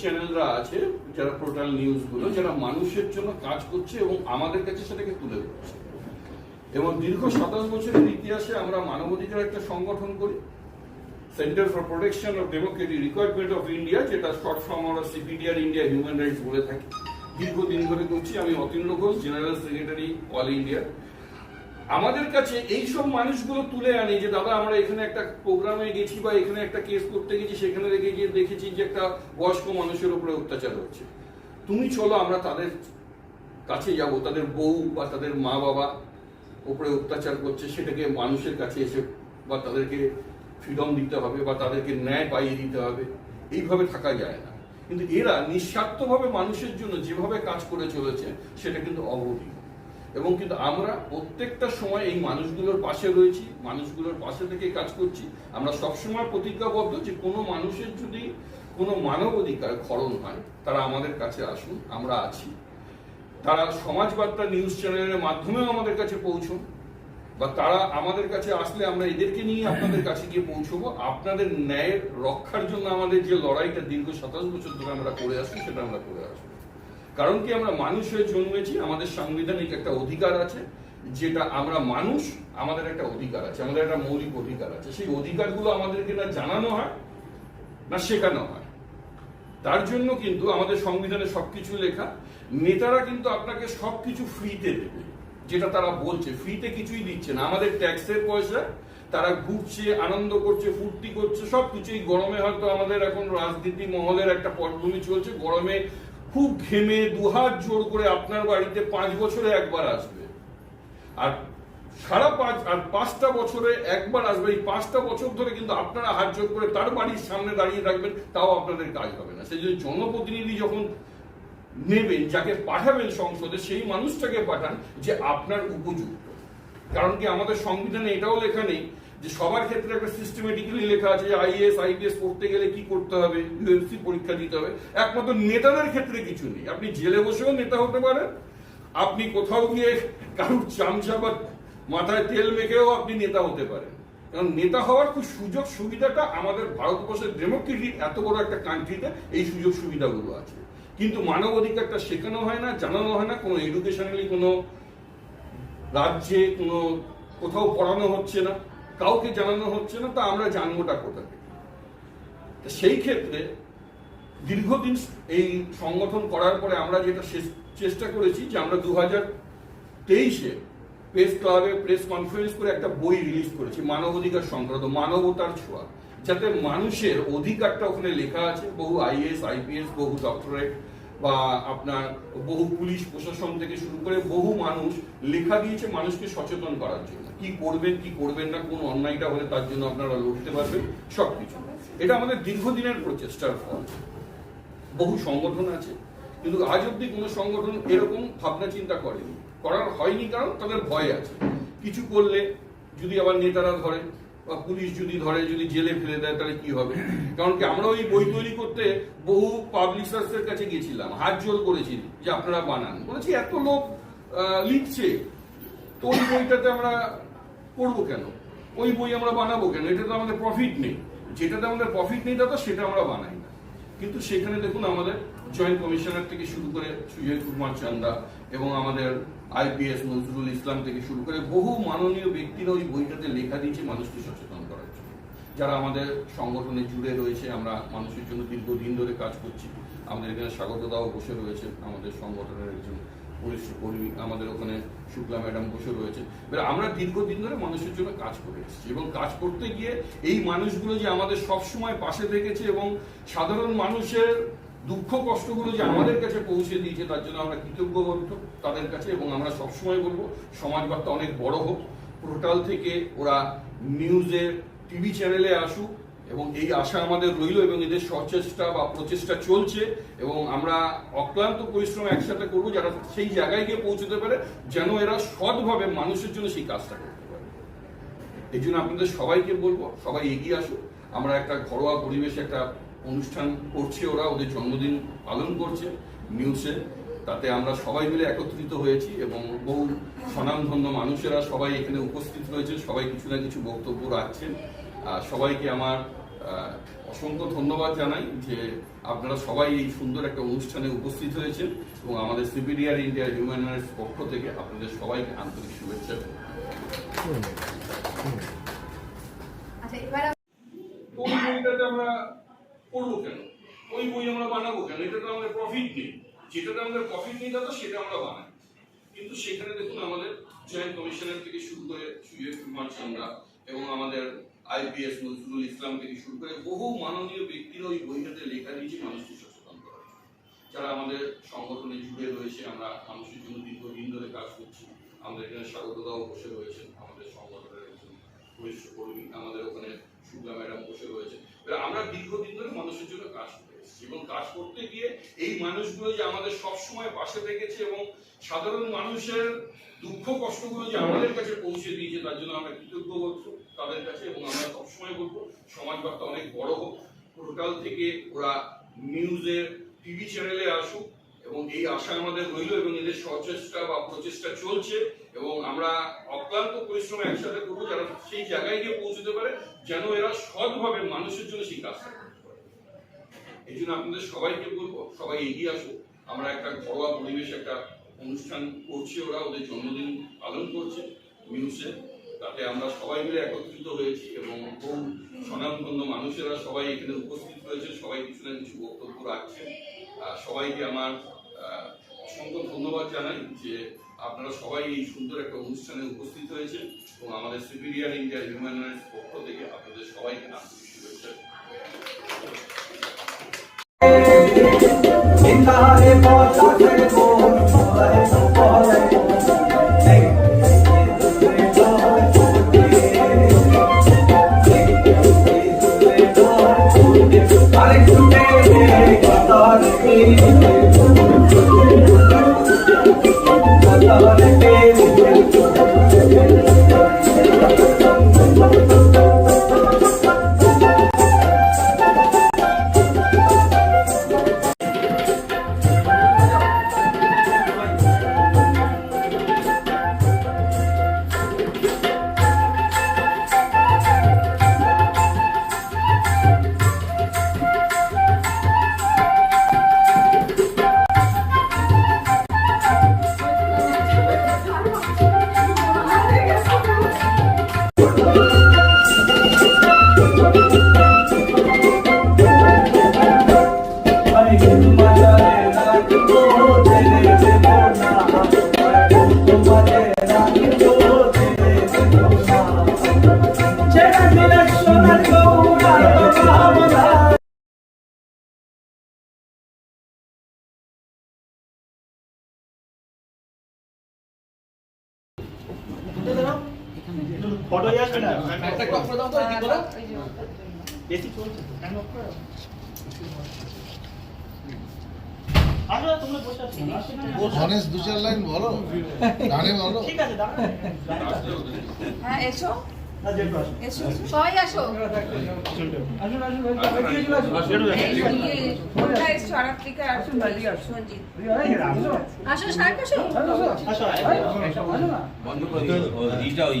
চ্যানেলরা আছে, যারা পোর্টাল নিউজগুলো, যারা মানুষের জন্য কাজ করছে এবং আমাদের কাছে সেটাকে তুলে ধরছে। এবং দীর্ঘ সাতাশ বছরের ইতিহাসে আমরা মানবাধিকার একটা সংগঠন করি, centre for protection of democratic requirement of India, যেটা শর্ট ফর্ম আমরা সিপিডিআর ইন্ডিয়া হিউম্যান রাইটস বলে থাকি। দীর্ঘদিন ধরে করছি, আমি Atindra Ghosh general secretary all India. আমাদের কাছে এই সব মানুষগুলো তুলে আনে যে, দাদা, আমরা এখানে একটা প্রোগ্রামে গেছি বা এখানে একটা কেস করতে গেছি, সেখানে রেখে গিয়ে দেখেছি যে একটা বয়স্ক মানুষের উপরে অত্যাচার হচ্ছে। তুমি চলো, আমরা তাদের কাছে যাব, তাদের বউ বা তাদের মা বাবা উপরে অত্যাচার করছে, সেটাকে মানুষের কাছে এসে বা তাদেরকে ফ্রিডম দিতে হবে বা তাদেরকে ন্যায় পাইয়ে দিতে হবে। এইভাবে থাকা যায় না। কিন্তু এরা নিঃস্বার্থভাবে মানুষের জন্য যেভাবে কাজ করে চলেছে, সেটা কিন্তু অবধি এবং কিন্তু আমরা প্রত্যেকটা সময় এই মানুষগুলোর পাশে রয়েছি, মানুষগুলোর পাশে থেকে কাজ করছি। আমরা সবসময় প্রতিজ্ঞাবদ্ধ যে কোনো মানুষের যদি কোনো মানব অধিকার খরণ হয়, তারা আমাদের কাছে আসুন, আমরা আছি। তারা সমাজ বার্তা নিউজ চ্যানেলের মাধ্যমেও আমাদের কাছে পৌঁছুন, বা তারা আমাদের কাছে আসলে আমরা এদেরকে নিয়ে আপনাদের কাছে গিয়ে পৌঁছবো। আপনাদের ন্যায়ের রক্ষার জন্য আমাদের যে লড়াইটা দীর্ঘ সাতাশ বছর ধরে আমরা করে আসছি, সেটা আমরা করে আসব। কারণ কি আমরা মানুষ হয়ে জন্মেছি, আমাদের সাংবিধানিক একটা অধিকার আছে, যেটা আমরা মানুষ, আমাদের একটা অধিকার আছে, আমাদের একটা মৌলিক অধিকার আছে। সেই অধিকারগুলো আমাদেরকে না জানানো হয়, না শেখানো হয়। তার জন্য কিন্তু আমাদের সংবিধানে সবকিছু লেখা, নেতারা কিন্তু আপনাকে সবকিছু ফ্রিতে দেবে, যেটা তারা বলছে। ফ্রিতে কিছুই দিচ্ছে না। আমাদের ট্যাক্সের পয়সা, তারা ঘুরছে, আনন্দ করছে, ফুর্তি করছে সব কিছুই গরমে হয়তো আমাদের এখন রাজনীতি মহলের একটা পটভূমি চলছে। গরমে খুব ঘেমে দুহাত জোর করে আপনার বাড়িতে পাঁচ বছরে একবার আসবে। আর সারা পাঁচ, আর পাঁচটা বছরে একবার আসবে। এই পাঁচটা বছর ধরে কিন্তু আপনারা হাত জোর করে তার বাড়ির সামনে দাঁড়িয়ে থাকবেন, তাও আপনাদের কাজ হবে না। সেই জন্য জনপ্রতিনিধি যখন নেবেন, যাকে পাঠাবেন সংসদে, সেই মানুষটাকে পাঠান যে আপনার উপযুক্ত। কারণ কি আমাদের সংবিধানে এটাও লেখা নেই যে সবার ক্ষেত্রে একটা সিস্টেমেটিক্যালি লেখা আছে যে আইএস আইপিএস পড়তে গেলে কি করতে হবে? ইউএফসি পরীক্ষা দিতে হবে। একমাত্র নেতাদের ক্ষেত্রে কিছু নেই। আপনি জেলে বসেও নেতা হতে পারেন। আপনি কোথাও গিয়ে কারুর চামচা বা মাথায় তেল মেখেও আপনি নেতা হতে পারেন। কারণ নেতা হওয়ার খুব সুযোগ সুবিধাটা আমাদের ভারতবর্ষের ডেমোক্রেটিক এত বড় একটা কান্ট্রিতে এই সুযোগ সুবিধাগুলো আছে। কিন্তু মানব অধিকারটা শেখানো হয় না, জানানো হয় না। কোনো এডুকেশনালি কোনো রাজ্যে কোনো কোথাও পড়ানো হচ্ছে না। কাউকে জানানো হচ্ছে না, তা আমরা জানবোটা কোথা থেকে? সেই ক্ষেত্রে দীর্ঘদিন এই সংগঠন করার পরে আমরা যেটা চেষ্টা করেছি যে আমরা দু হাজার তেইশে প্রেস ক্লাবে প্রেস কনফারেন্স করে একটা বই রিলিজ করেছি মানবাধিকার সংক্রান্ত, মানবতার ছোঁয়া। যাতে মানুষের অধিকারটা ওখানে লেখা আছে, বহু আইএস আইপিএস, বহু ডক্টরেট বা আপনার বহু পুলিশ প্রশাসন থেকে শুরু করে বহু মানুষ লেখা দিয়েছে মানুষকে সচেতন করার জন্য। কি করবেন কি করবেন না, কোন অন্যায়টা হলে তার জন্য আপনারা লড়তে পারবেন, সবকিছু। এটা আমাদের দীর্ঘদিনের প্রচেষ্টার ফল। বহু সংগঠন আছে, কিন্তু আজ অব্দি কোনো সংগঠন এরকম ভাবনা চিন্তা করেনি। করার হয়নি কারণ তাদের ভয় আছে। কিছু করলে যদি আবার নেতারা ধরে বা পুলিশ যদি ধরে, যদি জেলে ফেলে দেয়, তাহলে কি হবে? কারণ কি, আমরা ওই বই তৈরি করতে বহু পাবলিশার্সের কাছে গেছিলাম, হাত জোর করেছি যে আপনারা বানান। বলেছি, এত লোক লিখছে, তো ওই বইটাতে আমরা পড়ব কেন? ওই বই আমরা বানাবো কেন? এটাতে আমাদের প্রফিট নেই। যেটাতে আমাদের প্রফিট নেই দাদা সেটা আমরা বানাই না। কিন্তু সেখানে দেখুন আমাদের জয়েন্ট কমিশনার থেকে শুরু করে সুজয় কুমার চান্দা এবং আমাদের আইপিএস নজরুল ইসলাম থেকে শুরু করে বহু মাননীয় ব্যক্তিরা ওই বইটাতে লেখা দিয়েছে, মানুষকে সচেতন করার জন্য। যারা আমাদের সংগঠনে জুড়ে রয়েছে, আমরা মানুষের জন্য দীর্ঘদিন ধরে কাজ করছি। আমাদের এখানে স্বাগত দাও বসে রয়েছে আমাদের সংগঠনের একজন পরিশ্রম কর্মী, আমাদের ওখানে শুক্লা ম্যাডাম বসে রয়েছে। এবার আমরা দীর্ঘদিন ধরে মানুষের জন্য কাজ করে এসেছি এবং কাজ করতে গিয়ে এই মানুষগুলো যে আমাদের সব সময় পাশে থেকেছে এবং সাধারণ মানুষের দুঃখ কষ্টগুলো যে আমাদের কাছে পৌঁছে দিয়েছে, তার জন্য আমরা কৃতজ্ঞবদ্ধ তাদের কাছে এবং আমরা সবসময় বলব সমাজ বার্তা অনেক বড় হোক। পোর্টাল থেকে ওরা নিউজের টিভি চ্যানেলে আসুক এবং এই আশা আমাদের রইল এবং এদের সচেষ্টা বা প্রচেষ্টা চলছে এবং আমরা অক্লান্ত পরিশ্রম একসাথে করব যারা সেই জায়গায় গিয়ে পৌঁছতে পারে, যেন এরা সৎভাবে মানুষের জন্য সেই কাজটা করতে পারে। এই জন্য আপনাদের সবাইকে বলব, সবাই এগিয়ে আসুক। আমরা একটা ঘরোয়া পরিবেশে একটা অনুষ্ঠান করছে ওরা ওদের জন্মদিন পালন করছে নিউজে তাতে আমরা সবাই মিলে একত্রিত হয়েছি এবং বহু স্বনামধন্য মানুষেরা সবাই এখানে উপস্থিত রয়েছে সবাই কিছু না কিছু বক্তব্য রাখছেন। আর সবাইকে আমার অসংখ্য ধন্যবাদ জানাই যে আপনারা সবাই এই সুন্দর একটা অনুষ্ঠানে উপস্থিত হয়েছেন এবং আমাদের সিপিডিআর ইন্ডিয়া হিউম্যান রাইটস পক্ষ থেকে আপনাদের সবাইকে আন্তরিক শুভেচ্ছা। আচ্ছা এবার আমরা পড়ব কেন? ওই বই আমরা বানাবো কেন? এটা তো আমাদের প্রফিট নেই। যেটাতে আমাদের প্রফিট নেই, দাদা, সেটা আমরা বানাই। কিন্তু সেখানে দেখুন, আমাদের জয়েন্ট কমিশনার থেকে শুরু করে সুয়েদ কুমার চান্দা এবং আমাদের আইপিএস নজরুল ইসলাম থেকে শুরু করে বহু মাননীয় ব্যক্তিরা ওই বইটাতে লেখা দিয়েছে মানুষকে সচেতন জন্য। যারা আমাদের সংগঠনে জুড়ে রয়েছে, আমরা মানুষের জন্য দীর্ঘদিন ধরে কাজ করছি। আমাদের এখানে স্বাগতদাও বসে রয়েছেন আমাদের সংগঠনের বরিষ্ঠ কর্মী আমাদের ওখানে সুগা ম্যাডাম বসে রয়েছে আমরা দীর্ঘদিন ধরে মানুষের জন্য কাজ করে এসেছি এবং কাজ করতে গিয়ে এই মানুষগুলো যে আমাদের সব সময় পাশে থেকেছে এবং সাধারণ মানুষের দুঃখ, কষ্টগুলো যে আমাদের কাছে পৌঁছে দিয়েছে, তার জন্য আমরা কৃতজ্ঞ তাদের কাছে এবং আমরা সবসময় বলব সমাজ বার্তা অনেক বড় হোক। পোর্টাল থেকে ওরা নিউজের টিভি চ্যানেলে আসুক এবং এই আশা আমাদের রইল এবং এদের সচেষ্টা বা প্রচেষ্টা চলছে এবং আমরা অক্লান্ত পরিশ্রম একসাথে করব যারা সেই জায়গায় গিয়ে পৌঁছতে পারে, যেন এরা সৎভাবে মানুষের জন্য সেই কাজটা করতে পারে। এই জন্য আপনাদের সবাইকে বলব, সবাই এগিয়ে আসুক। আমরা একটা ঘরোয়া পরিবেশ একটা অনুষ্ঠান করছি ওরা, ওদের জন্মদিন পালন করছে মিউসে। তাতে আমরা সবাই মিলে একত্রিত হয়েছি এবং বহু স্বনামধন্য মানুষেরা সবাই এখানে উপস্থিত হয়েছে, সবাই কিছু না কিছু বক্তব্য রাখছেন আর সবাইকে আমার অসংখ্য ধন্যবাদ জানাই যে আপনারা সবাই এই সুন্দর একটা অনুষ্ঠানে উপস্থিত হয়েছে এবং আমাদের সিভিলিয়ান ইন্ডিয়া হিউম্যান রাইটস পক্ষ থেকে আপনাদের সবাইকে আন্তরিক শুভেচ্ছা। Inare pota ফটো আসবে না? একটা টপ করে দাও তো এদিক করে। বেশি চলছে কেন করো আসো তোমরা বসে আছো। আসো। না। গণেশ দু চার লাইন বলো। গানে বলো। ঠিক আছে হ্যাঁ এসো। না যেটু আসো। এসো সবাই আসো। আসো সাহেব আসো আসো। বন্ধ করে দিও। ও দিটা ওই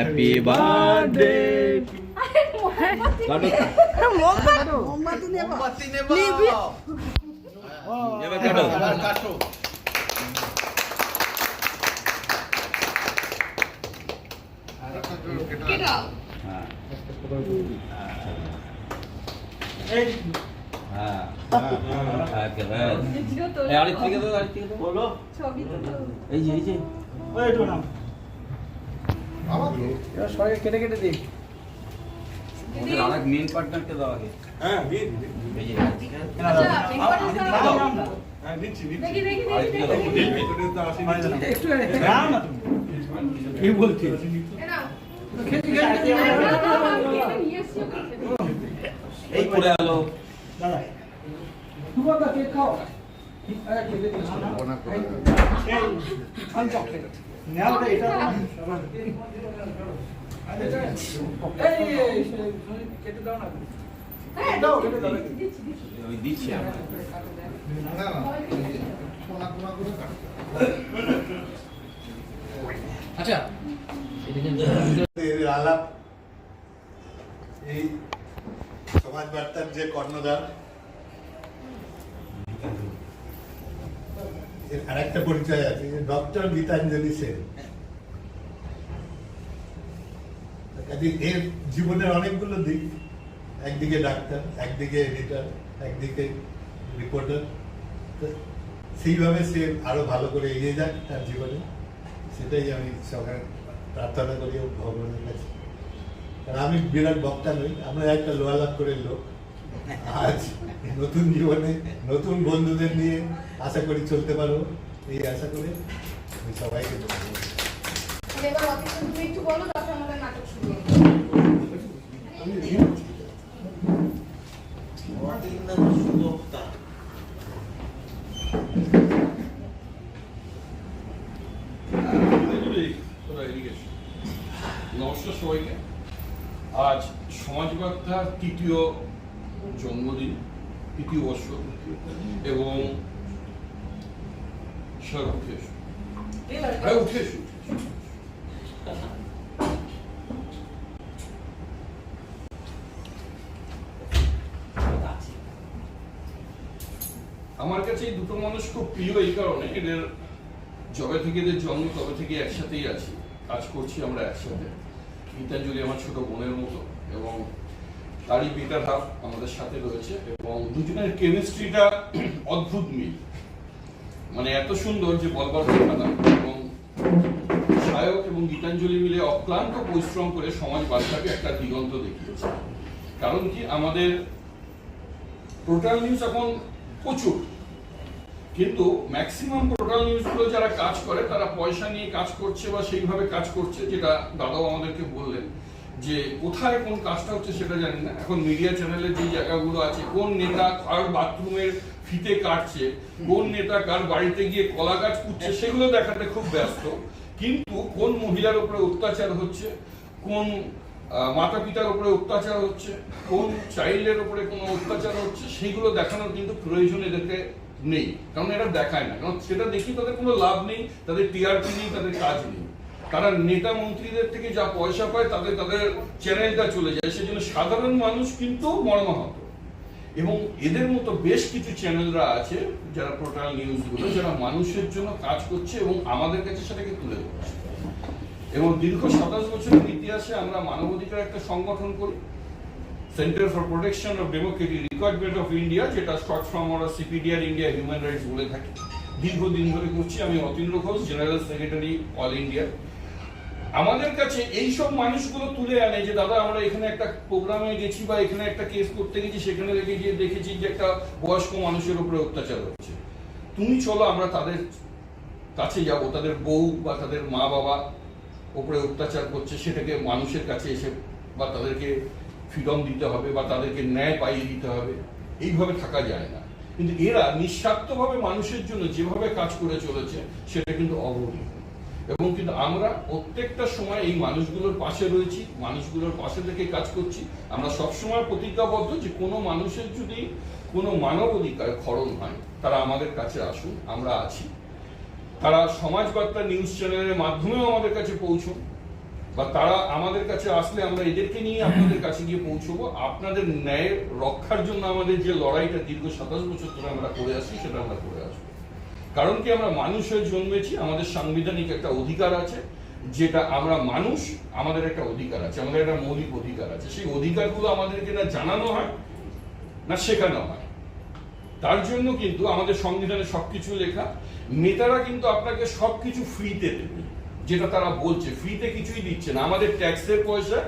হ্যাপি বার্থডে হ্যাঁ? হ্যাঁ হ্যাঁ বলো এই যে এই যে সবাই কেটে কেটে দিই আরেক মেন পার্টনারকে দাও আগে হ্যাঁ এই যে আচ্ছা দিচ্ছি একটু না কি। এই পড়ে গেল দাদা ওটা এটা হ্যাঁ, দাও, কেটে দাও। ওই দিচ্ছি আচ্ছা। আলাপ এই সমাজ বার্তার যে কর্ণধার এর আরেকটা পরিচয় আছে, ডক্টর গীতাঞ্জলি সেন। এর জীবনের অনেকগুলো দিক, একদিকে ডাক্তার, একদিকে এডিটার একদিকে রিপোর্টার সেইভাবে সে আরও ভালো করে এগিয়ে যাক তার জীবনে। সেটাই আমি সকালে প্রার্থনা করি ভগবানের কাছে। কারণ আমি বিরাট বক্তা নই, আমরা একটা লোয়া লাভ করে লোক। আজ নতুন জীবনে নতুন বন্ধুদের নিয়ে আশা করি চলতে পারব এই আশা করে আমি সবাইকে। নমস্কার সবাইকে। আজ সমাজবার্তার তৃতীয় জন্মদিন, তৃতীয় বর্ষ। এবং আমার কাছে এই দুটো মানুষ খুব প্রিয় এই কারণে এদের যবে থেকে এদের জন্ম, তবে থেকে একসাথেই আছি। কাজ করছি আমরা একসাথে। গীতাঞ্জলি আমার ছোট বোনের মতো। তারই বেটার হাফ আমাদের সাথে রয়েছে এবং দুজনের কেমিস্ট্রিটা অদ্ভুত মিল। মানে এত সুন্দর যে বলবার কথা না এবং সায়ক এবং গীতাঞ্জলি মিলে অক্লান্ত পরিশ্রম করে সমাজ বার্তাকে একটা দিগন্ত দেখিয়েছে। কারণ কি? আমাদের টোটাল নিউজ এখন প্রচুর। কিন্তু ম্যাক্সিমাম টোটাল নিউজগুলো যারা কাজ করে, তারা পয়সা নিয়ে কাজ করছে বা সেইভাবে কাজ করছে, যেটা দাদাও আমাদেরকে বললেন। যে কোথায় কোন কাজটা হচ্ছে সেটা জানি না। এখন মিডিয়া চ্যানেলে যে জায়গাগুলো আছে, কোন নেতা কার বাথরুমের ফিতে কাটছে, কোন নেতা কার বাড়িতে গিয়ে কলা গাছ পুচ্ছে সেগুলো দেখাতে খুব ব্যস্ত। কিন্তু কোন মহিলার উপরে অত্যাচার হচ্ছে, কোন মাতা পিতার উপরে অত্যাচার হচ্ছে, কোন চাইল্ডের উপরে কোনো অত্যাচার হচ্ছে, সেগুলো দেখানোর কিন্তু প্রয়োজন এদেরকে নেই। কারণ এরা দেখায় না। কারণ সেটা দেখি তাদের কোনো লাভ নেই, তাদের টিআরপি নেই, তাদের কাজ নেই। তারা নেতা মন্ত্রীদের থেকে যা পয়সা পায় তাদের তাদের চ্যানেলটা চলে যায়। সেজন্য সাধারণ মানুষ কিন্তু মর্মাহত। এবং এদের মতো বেশ কিছু চ্যানেলরা আছে, যারা টোটাল নিউজগুলো যারা মানুষের জন্য কাজ করছে এবং আমাদের কাছে সেটাকে তুলে ধরছে। এবং দীর্ঘ সাতাশ বছরের ইতিহাসে আমরা মানবাধিকার একটা সংগঠন করি centre for protection of democratic requirement of India যেটা শর্ট ফর্ম আমরা সিপিডিআর ইন্ডিয়া হিউম্যান রাইটস বলে থাকি। দীর্ঘদিন ধরে করছি আমি Atindra Ghosh general secretary all India আমাদের কাছে এই সব মানুষগুলো তুলে আনে যে, দাদা, আমরা এখানে একটা প্রোগ্রামে গেছি বা এখানে একটা কেস করতে গেছি, সেখানে রেখে গিয়ে দেখেছি যে একটা বয়স্ক মানুষের উপরে অত্যাচার হচ্ছে। তুমি চলো, আমরা তাদের কাছে যাব, তাদের বউ বা তাদের মা বাবা উপরে অত্যাচার করছে, সেটাকে মানুষের কাছে এসে বা তাদেরকে ফ্রিডম দিতে হবে বা তাদেরকে ন্যায় পাইয়ে দিতে হবে। এইভাবে থাকা যায় না। কিন্তু এরা নিঃস্বার্থভাবে মানুষের জন্য যেভাবে কাজ করে চলেছে, সেটা কিন্তু অবহিত এবং কিন্তু আমরা প্রত্যেকটা সময় এই মানুষগুলোর পাশে রয়েছি, মানুষগুলোর পাশে থেকে কাজ করছি। আমরা সবসময় প্রতিজ্ঞাবদ্ধ যে কোনো মানুষের যদি কোনো মানব অধিকার খরণ হয়, তারা আমাদের কাছে আসুন, আমরা আছি। তারা সমাজ বার্তা নিউজ চ্যানেলের মাধ্যমেও আমাদের কাছে পৌঁছুন, বা তারা আমাদের কাছে আসলে আমরা এদেরকে নিয়ে আপনাদের কাছে গিয়ে পৌঁছবো। আপনাদের ন্যায় রক্ষার জন্য আমাদের যে লড়াইটা দীর্ঘ সাতাশ বছর ধরে আমরা করে আসি সেটা আমরা করে আসব। কারণ কি আমরা মানুষ হয়ে জন্মেছি, আমাদের সাংবিধানিক একটা অধিকার আছে, যেটা আমরা মানুষ, আমাদের একটা অধিকার আছে, আমাদের একটা মৌলিক অধিকার আছে। সেই অধিকারগুলো আমাদেরকে না জানানো হয়, না শেখানো হয়। তার জন্য কিন্তু আমাদের সংবিধানে সবকিছু লেখা, নেতারা কিন্তু আপনাকে সবকিছু ফ্রিতে দেবে, যেটা তারা বলছে। ফ্রিতে কিছুই দিচ্ছে না। আমাদের ট্যাক্সের পয়সা,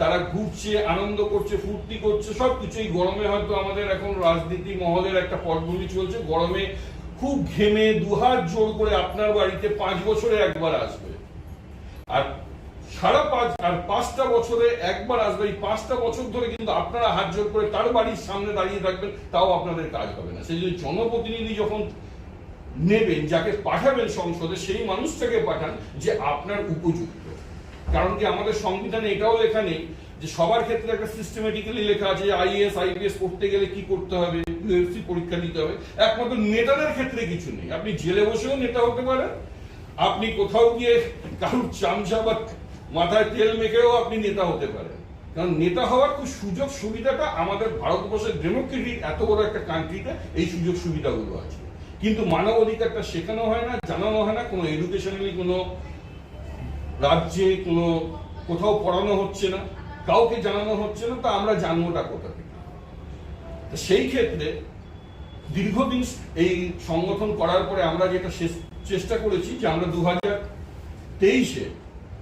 তারা ঘুরছে, আনন্দ করছে, ফুর্তি করছে, সবকিছু। এই গরমে হয়তো আমাদের এখন রাজনীতি মহলের একটা পটভূমি চলছে। গরমে খুব ঘেমে দুহাত জোর করে আপনার বাড়িতে পাঁচ বছরে একবার আসবে। আর সারা পাঁচ আর পাঁচটা বছরে একবার আসবে। এই পাঁচটা বছর ধরে কিন্তু আপনারা হাত জোর করে তার বাড়ির সামনে দাঁড়িয়ে থাকবেন, তাও আপনাদের কাজ হবে না। সেই জন্য জনপ্রতিনিধি যখন নেবেন, যাকে পাঠাবেন সংসদে, সেই মানুষটাকে পাঠান যে আপনার উপযুক্ত। কারণ কি আমাদের সংবিধানে এটাও লেখা নেই যে সবার ক্ষেত্রে একটা সিস্টেমেটিক্যালি লেখা আছে আইএস আইপিএস করতে গেলে কি করতে হবে? পরীক্ষা দিতে হবে। একমাত্র নেতাদের ক্ষেত্রে কিছু নেই। আপনি জেলে বসেও নেতা হতে পারেন। আপনি কোথাও গিয়ে কারুর চামচা বা মাথায় তেল মেখেও আপনি নেতা হতে পারেন। কারণ নেতা হওয়ার খুব সুযোগ সুবিধাটা আমাদের ভারতবর্ষের ডেমোক্রেটিক এত বড় একটা কান্ট্রিতে এই সুযোগ সুবিধাগুলো আছে। কিন্তু মানব অধিকারটা শেখানো হয় না, জানানো হয় না। কোনো এডুকেশনালি কোনো রাজ্যে কোনো কোথাও পড়ানো হচ্ছে না, কাউকে জানানো হচ্ছে না। তা আমরা জানবোটা কোথা থেকে তো সেই ক্ষেত্রে দীর্ঘদিন এই সংগঠন করার পরে আমরা যেটা শেষ- চেষ্টা করেছি যে আমরা দু হাজার তেইশে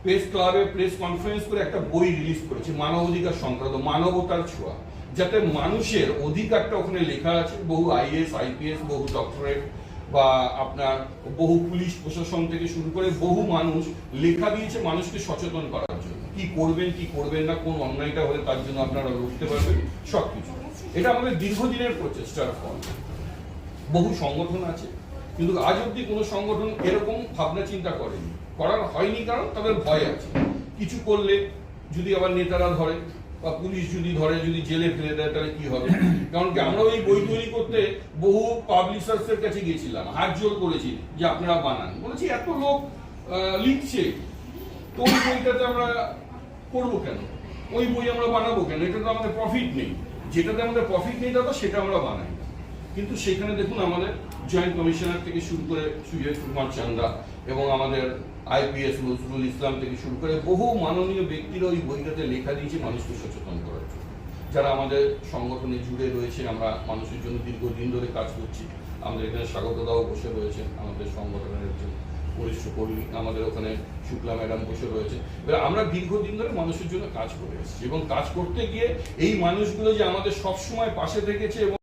প্রেস ক্লাবে প্রেস কনফারেন্স করে একটা বই রিলিজ করেছি মানব অধিকার সংক্রান্ত, মানবতার ছোঁয়া। যাতে মানুষের অধিকারটা ওখানে লেখা আছে, বহু আইএস আইপিএস, বহু ডক্টরেট বা আপনার বহু পুলিশ প্রশাসন থেকে শুরু করে বহু মানুষ লেখা দিয়েছে মানুষকে সচেতন করার জন্য। কি করবেন কি করবেন না, কোন অন্যায়টা হলে তার জন্য আপনারা লড়তে পারবেন, সবকিছু। এটা আমাদের দীর্ঘদিনের প্রচেষ্টার ফল বহু সংগঠন আছে, কিন্তু আজ অব্দি কোনো সংগঠন এরকম ভাবনা চিন্তা করেনি। করার হয়নি কারণ তাদের ভয় আছে। কিছু করলে যদি আবার নেতারা ধরে বা পুলিশ যদি ধরে, যদি জেলে ফেলে দেয়, তাহলে কি হবে? কারণ কি আমরা ওই বই তৈরি করতে বহু পাবলিশার্সের কাছে গেছিলাম হাত জোর করেছি যে আপনারা বানান। বলেছি, এত লোক লিখছে। তো ওই বইটাতে আমরা করব কেন? ওই বই আমরা বানাবো কেন? এটা তো আমাদের প্রফিট নেই। যেটাতে আমাদের প্রফিট নেই দাদা, সেটা আমরা বানাই না। কিন্তু সেখানে দেখুন আমাদের জয়েন্ট কমিশনার থেকে শুরু করে সুজয় কুমার চান্দা এবং আমাদের আইপিএস নজরুল ইসলাম থেকে শুরু করে বহু মাননীয় ব্যক্তিরা ওই বইটাতে লেখা দিয়েছে মানুষকে সচেতন করার জন্য যারা আমাদের সংগঠনে জুড়ে রয়েছে, আমরা মানুষের জন্য দীর্ঘদিন ধরে কাজ করছি আমাদের এখানে স্বাগতদাও বসে রয়েছেন আমাদের সংগঠনের একজন বরিষ্ঠ কর্মী আমাদের ওখানে শুক্লা ম্যাডাম বসে রয়েছে। এবার আমরা দীর্ঘদিন ধরে মানুষের জন্য কাজ করে এসেছি এবং কাজ করতে গিয়ে এই মানুষগুলো যে আমাদের সবসময় পাশে থেকেছে এবং